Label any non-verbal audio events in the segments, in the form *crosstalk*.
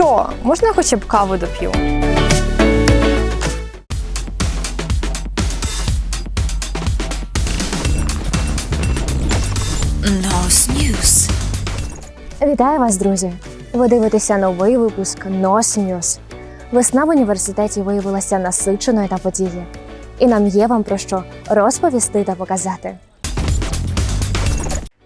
що, можна хоча б каву доп'ю? Nos News. Вітаю вас, друзі! Ви дивитеся новий випуск NOS News. Весна в університеті виявилася насиченою на події. І нам є вам про що розповісти та показати.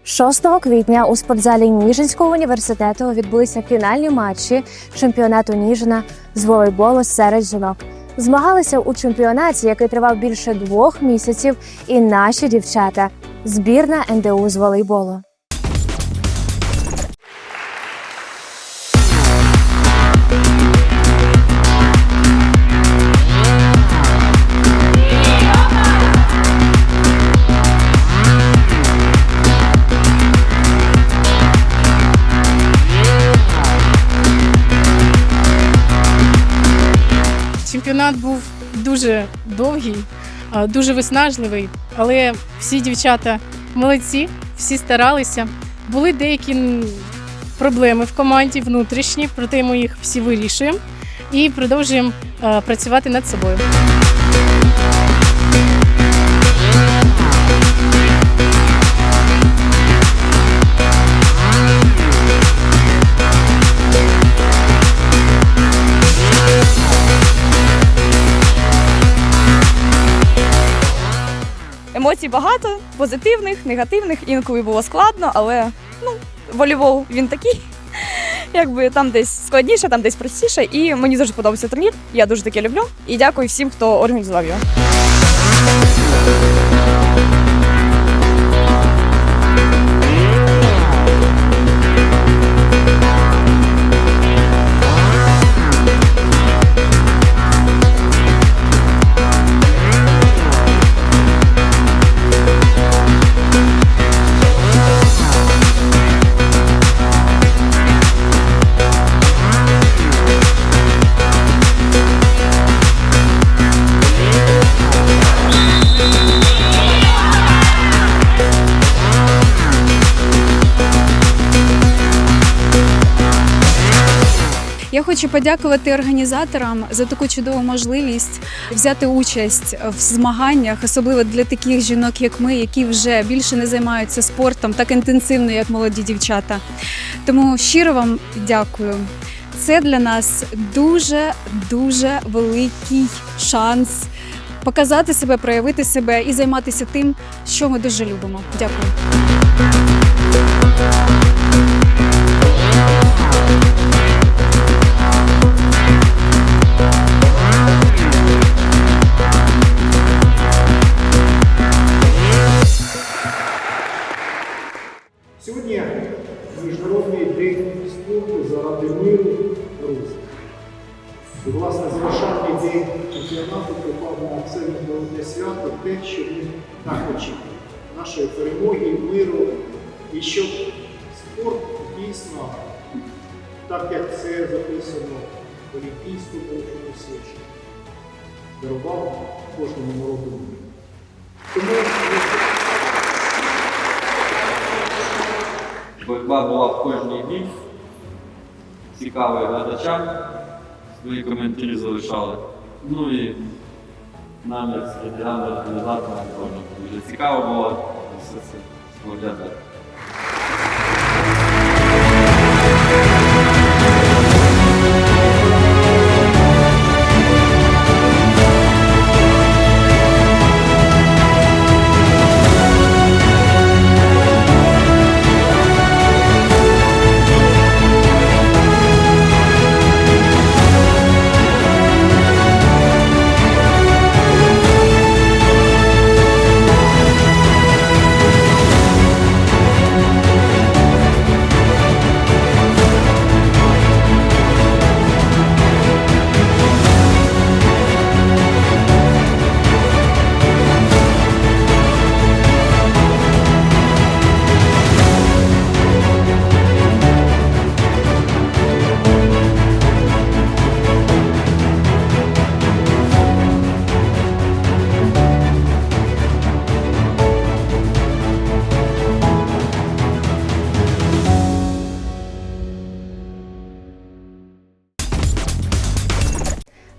6 квітня у спортзалі Ніжинського університету відбулися фінальні матчі чемпіонату Ніжина з волейболу серед жінок. Змагалися у чемпіонаті, який тривав більше двох місяців, і наші дівчата збірна НДУ з волейболу. Чемпіонат був дуже довгий, дуже виснажливий, але всі дівчата молодці, всі старалися. Були деякі проблеми в команді внутрішні, проте ми їх всі вирішуємо і продовжуємо працювати над собою. Емоцій багато, позитивних, негативних. Інколи було складно, але ну, волейбол він такий. *laughs* Якби там десь складніше, там десь простіше. І мені дуже подобається турнір. Я дуже таке люблю. І дякую всім, хто організував його. Хочу подякувати організаторам за таку чудову можливість взяти участь в змаганнях, особливо для таких жінок, як ми, які вже більше не займаються спортом так інтенсивно, як молоді дівчата. Тому щиро вам дякую. Це для нас дуже дуже великий шанс показати себе, проявити себе і займатися тим, що ми дуже любимо. Дякую. Очікує. Нашої перемоги, миру, і щоб спорт дійсно, так як це записано в Олімпійському свідченні, дарував кожному народу. Тому Боротьба була в кожній грі. Цікавий глядачам. Свої коментарі залишали. Ну і нам, як секретарям, організаторам, дуже цікаво було все це споглядати.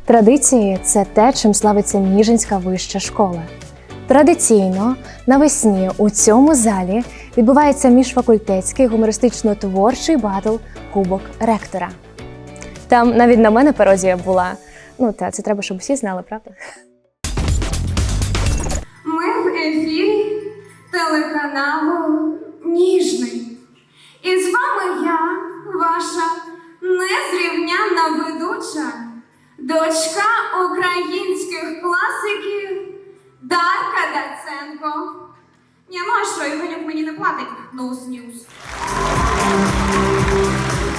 Традиції це те, чим славиться Ніжинська вища школа. Традиційно навесні у цьому залі відбувається міжфакультетський гумористично-творчий батл Кубок ректора. Там навіть на мене пародія була. Ну та це треба, щоб усі знали, правда? Ні, ну а що, Іванюк мені не платить? No news.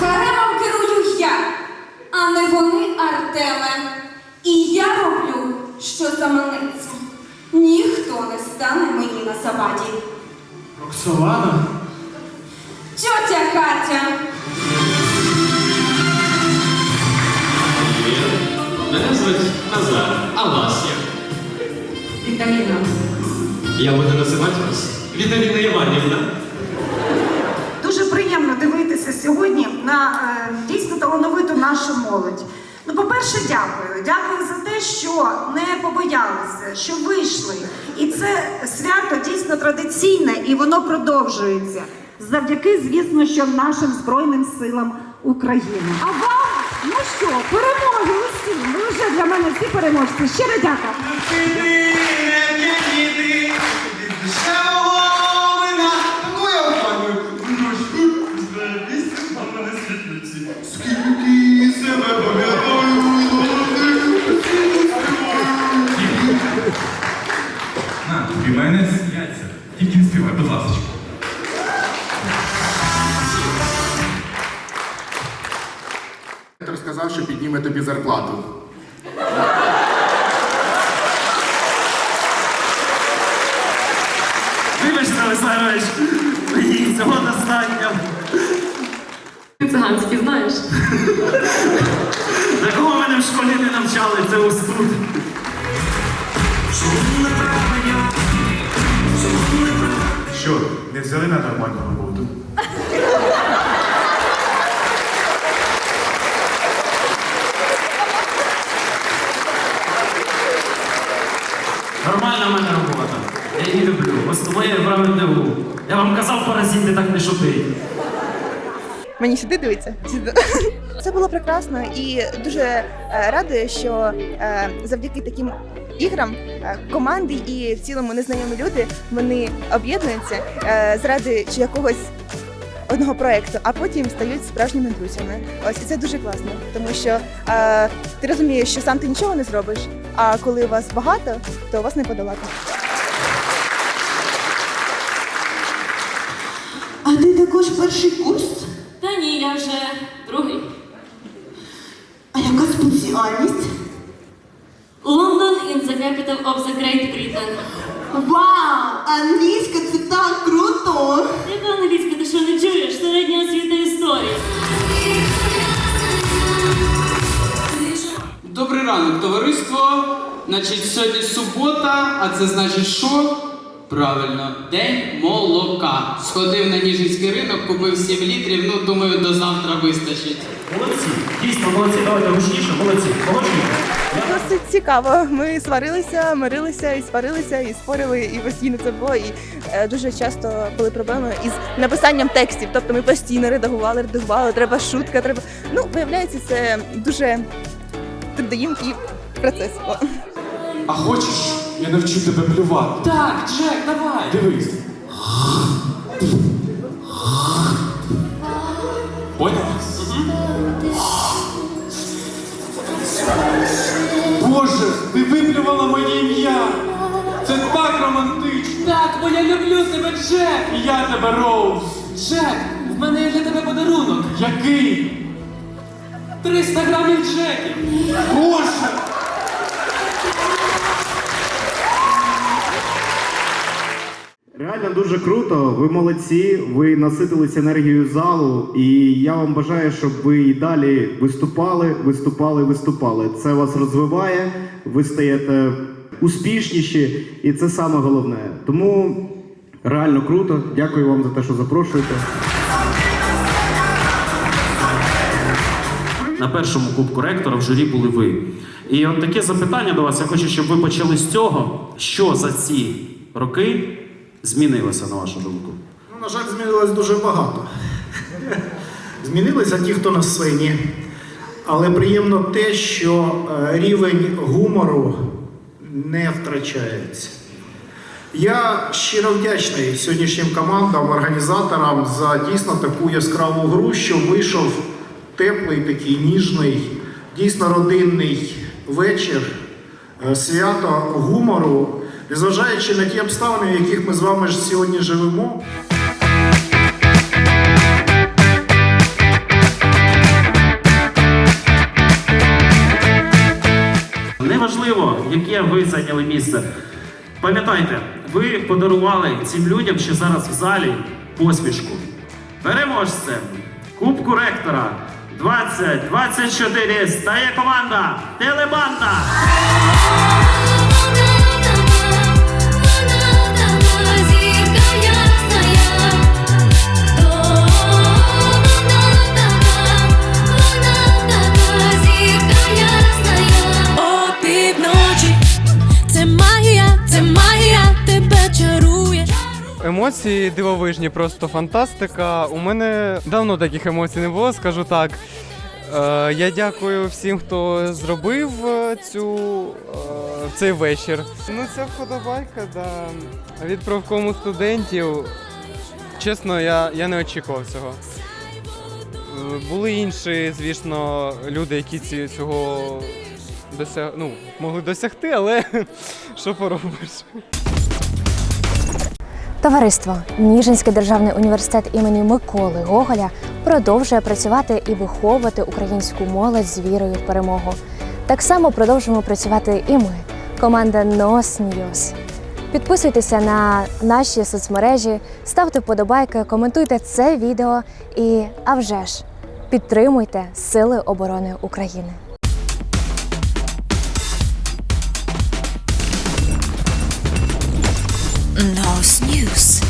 Гаремом керую я, а не вони Артеме. І я роблю, що заманеться. Ніхто не стане мені на заваді. Роксолана? Тьотя Катя, Мене звуть Назар, а вас як? Віталіна. Я буду називати вас Віталіна Іванівна. Дуже приємно дивитися сьогодні на е, дійсно талановиту нашу молодь. Ну, по-перше, дякую. Дякую за те, що не побоялися, що вийшли. І це свято дійсно традиційне і воно продовжується. Завдяки, звісно, що нашим Збройним силам України. А вам, ну що, перемоги усі. Ви вже для мене всі переможці. Щиро дякую. На, тобі мене сміяться. Тільки не співай, будь ласка. Сказав, що підніме тобі зарплату. Олександрович, мені цього достатньо. Ти циганський знаєш? Такого мене в школі не навчали, це ось тут. Що, не взяли на нормальну роботу? Нормальна в мене робота. Я її люблю. Ось моє правильне Я вам казав, паразити так не шутить. Мені сюди дивиться. *laughs* Це було прекрасно і дуже е, радує, що е, завдяки таким іграм е, команди і в цілому незнайомі люди вони об'єднуються заради чи якогось одного проекту, а потім стають справжніми друзями. Ось і це дуже класно, тому що ти розумієш, що сам ти нічого не зробиш. А коли вас багато, то вас не подолати. Ти перший курс? Та ні, я вже другий. А яка спеціальність? London in the capital of the Great Britain. Вау! Англійська це так круто! Яка англійська, ти що не чуєш? Середня освіта історії. Добрий ранок, товариство. Значить, сьогодні субота, а це значить що? Правильно, день молока. Сходив на Ніжинський ринок, купив 7 літрів, ну думаю, до завтра вистачить. Молодці, дійсно молодці, давайте гучніше, молодці, молодчуйте. Досить цікаво. Ми сварилися, мирилися і сварилися, і спорили, і постійно це було. І е, дуже часто були проблеми із написанням текстів. Тобто ми постійно редагували, редагували, треба шутка, треба. Ну, виявляється, це дуже трудоїмкий процес. А хочеш, я навчу тебе плювати? Так, Джек, давай. Дивись. Поняв? Боже, ти виплювала моє ім'я! Це так романтично! Так, бо я люблю тебе, Джек. І я тебе, Роуз! Джек, в мене є для тебе подарунок. Який? 300 грамів Джеків. Боже! Реально дуже круто. Ви молодці. Ви наситились енергією залу, і я вам бажаю, щоб ви і далі виступали, виступали, виступали. Це вас розвиває, ви стаєте успішніші, і це саме головне. Тому реально круто. Дякую вам за те, що запрошуєте. на першому кубку ректора в журі були ви. І от таке запитання до вас. Я хочу, щоб ви почали з цього, що за ці роки змінилося, на вашу думку. Ну, на жаль, змінилось дуже багато. Змінилися ті, хто на сцені. Але приємно те, що е, рівень гумору не втрачається. Я щиро вдячний сьогоднішнім командам, організаторам за дійсно таку яскраву гру, що вийшов теплий, такий ніжний, дійсно родинний вечір, е, свято гумору, незважаючи на ті обставини, в яких ми з вами ж сьогодні живемо. Неважливо, яке ви зайняли місце. Пам'ятайте, ви подарували цим людям, що зараз в залі, посмішку. Переможцем Кубку ректора 2024 стає команда Телебанда. Емоції дивовижні, просто фантастика. У мене давно таких емоцій не було, скажу так. Е, я дякую всім, хто зробив е, цю, е, цей вечір. Ну, це вподобайка, да. Від профкому студентів. Чесно, я, я не очікував цього. Е, Були інші, звісно, люди, які ці, цього досяг... ну, могли досягти, але *laughs* що поробиш? Товариство Ніжинський державний університет імені Миколи Гоголя продовжує працювати і виховувати українську молодь з вірою в перемогу. Так само продовжуємо працювати і ми, команда NOS News. Підписуйтеся на наші соцмережі, ставте вподобайки, коментуйте це відео і, а вже ж, підтримуйте Сили оборони України. No News.